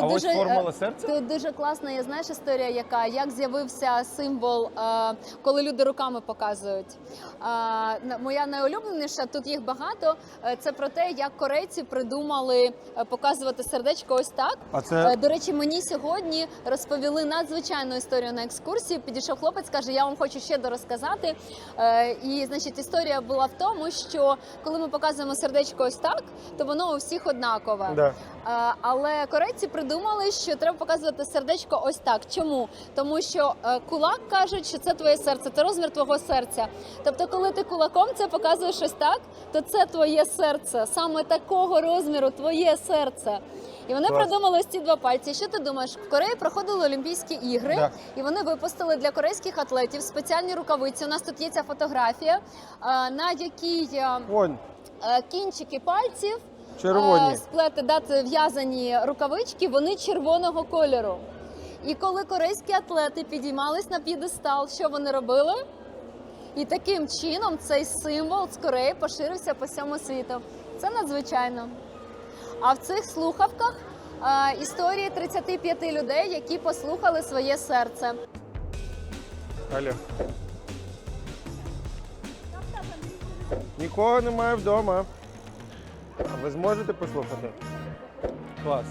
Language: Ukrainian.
тут А ось дуже, формула е, серця? Тут дуже класна є знаєш історія, яка як з'явився символ, е, коли люди руками показують. Е, моя найулюбленіша, тут їх багато. Це про те, як корейці придумали показувати сердечко ось так. А це До речі, мені сьогодні розповіли надзвичайну історію на екскурсії. Підійшов хлопець, каже: Я вам хочу ще дорозказати. І значить, історія була в тому, що коли ми показуємо сердечко ось так, то воно у всіх однакове. да. Е, Але корейці придумали, що треба показувати сердечко ось так. Чому? Тому що е, кулак кажуть, що це твоє серце, це розмір твого серця. Тобто, коли ти кулаком це показуєш ось так, то це твоє серце, саме такого розміру твоє серце. І вони Клас. придумали ось ці два пальці. Що ти думаєш? В Кореї проходили Олімпійські ігри, Да. і вони випустили для корейських атлетів спеціальні рукавиці. У нас тут є ця фотографія, е, на якій Вон, кінчики пальців червоні. Е, Сплети дати в'язані рукавички, вони червоного кольору. І коли корейські атлети підіймались на п'єдестал, що вони робили? І таким чином цей символ з Кореї поширився по всьому світу. Це надзвичайно. А в цих слухавках е, історії 35 людей, які послухали своє серце. Алло. Нікого немає вдома. Ви зможете послухати? Клас.